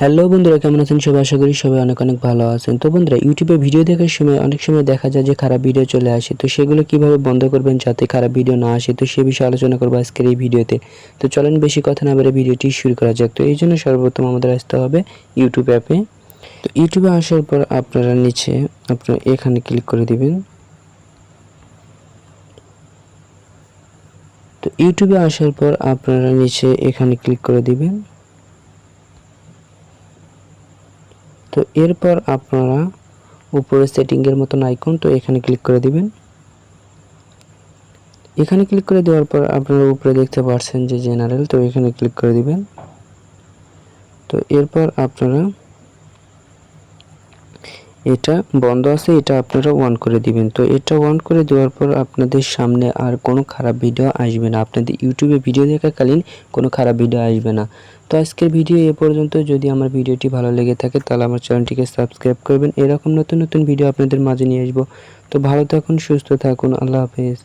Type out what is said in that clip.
Hello বন্ধুরা, কেমন আছেন? সবাই আশা করি সবাই অনেক অনেক ভালো আছেন। তো বন্ধুরা ইউটিউবে ভিডিও দেখার সময় অনেক সময় দেখা যায় যে খারাপ ভিডিও চলে আসে। তো সেগুলো কীভাবে বন্ধ করবেন যাতে খারাপ ভিডিও না আসে? তো সে বিষয়ে আলোচনা করব আজকের এই ভিডিওতে তো। চলেন বেশি কথা না বলে ভিডিওটি শুরু করা যাক। তো এই জন্য সর্বপ্রথম আমাদের আসতে হবে ইউটিউব অ্যাপে তো ইউটিউবে আসার পর আপনারা নিচে আপনারা এখানে ক্লিক করে দিবেন। তো ইউটিউবে আসার পর আপনারা নিচে এখানে ক্লিক করে দিবেন। তো এরপর আপনারা উপরে সেটিংয়ের মতন আইকন, তো এখানে ক্লিক করে দিবেন। এখানে ক্লিক করে দেওয়ার পর আপনারা উপরে দেখতে পাচ্ছেন যে জেনারেল তো এখানে ক্লিক করে দিবেন। তো এরপর আপনারা এটা বন্ধ আছে, এটা আপনারা অন করে দিবেন। তো এটা অন করে দেওয়ার পর আপনাদের সামনে আর কোনো খারাপ ভিডিও আসবে না। আপনাদের ইউটিউবে ভিডিও দেখাকালীন কোনো খারাপ ভিডিও আসবে না। তো আজকের ভিডিও এ পর্যন্ত যদি আমার ভিডিওটি ভালো লেগে থাকে, তাহলে আমার চ্যানেলটিকে সাবস্ক্রাইব করবেন। এরকম নতুন নতুন ভিডিও আপনাদের মাঝে নিয়ে আসব। তো ভালো থাকুন, সুস্থ থাকুন, আল্লাহ হাফেজ।